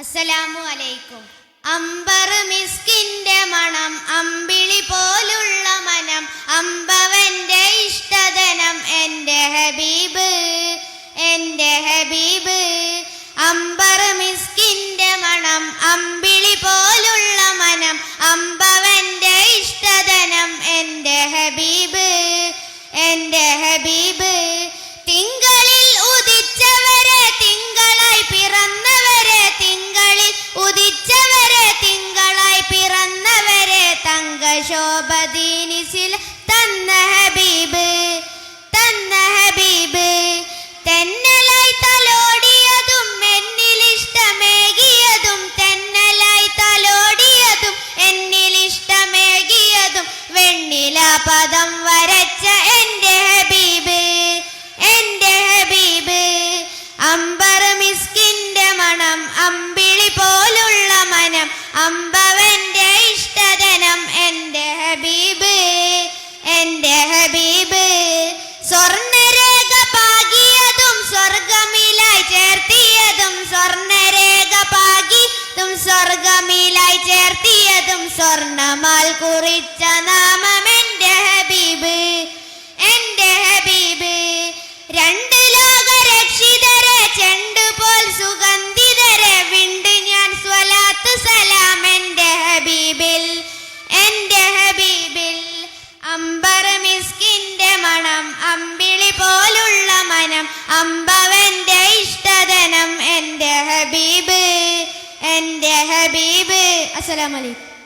അസ്സലാമു അലൈക്കും. അമ്പർ മിസ്കിന്റെ മണം അമ്പിളി പോലുള്ള മനം അമ്പവന്റെ ഇഷ്ടധനം എന്റെ ഹബീബ് എന്റെ ഹബീബ്. അമ്പർ മിസ്കിന്റെ മണം അമ്പിളി പോലുള്ള മനം അമ്പവന്റെ ഇഷ്ടധനം എന്റെ ഹബീബ് എന്റെ ഹബീബ്. തങ്കശോഭദീനിസിൽ തന്ന ഹബീബ് തന്ന ഹബീബ്. തെന്നലായി തലോടിയതും എന്നിൽ ഇഷ്ടമേകിയതും തെന്നലായി തലോടിയതും എന്നിൽ ഇഷ്ടമേകിയതും വെണ്ണില പദം വരച്ച എന്റെ ഹബീബ് എന്റെ ഹബീബ്. അമ്പർ മിസ്കിന്റെ മണം അമ്പിളി പോലുള്ള മനം അമ്പവന്റെ ഇഷ്ടധനം സ്വർണരേഖ പാകിയതും സ്വർഗമിലായി ചേർത്തിയതും സ്വർണരേഖ പാകിയതും സ്വർഗമിലായി ചേർത്തിയതും സ്വർണമാൽ കുറിച്ച എന്റെ ഹബീബ്. അസ്സലാമലൈക്കും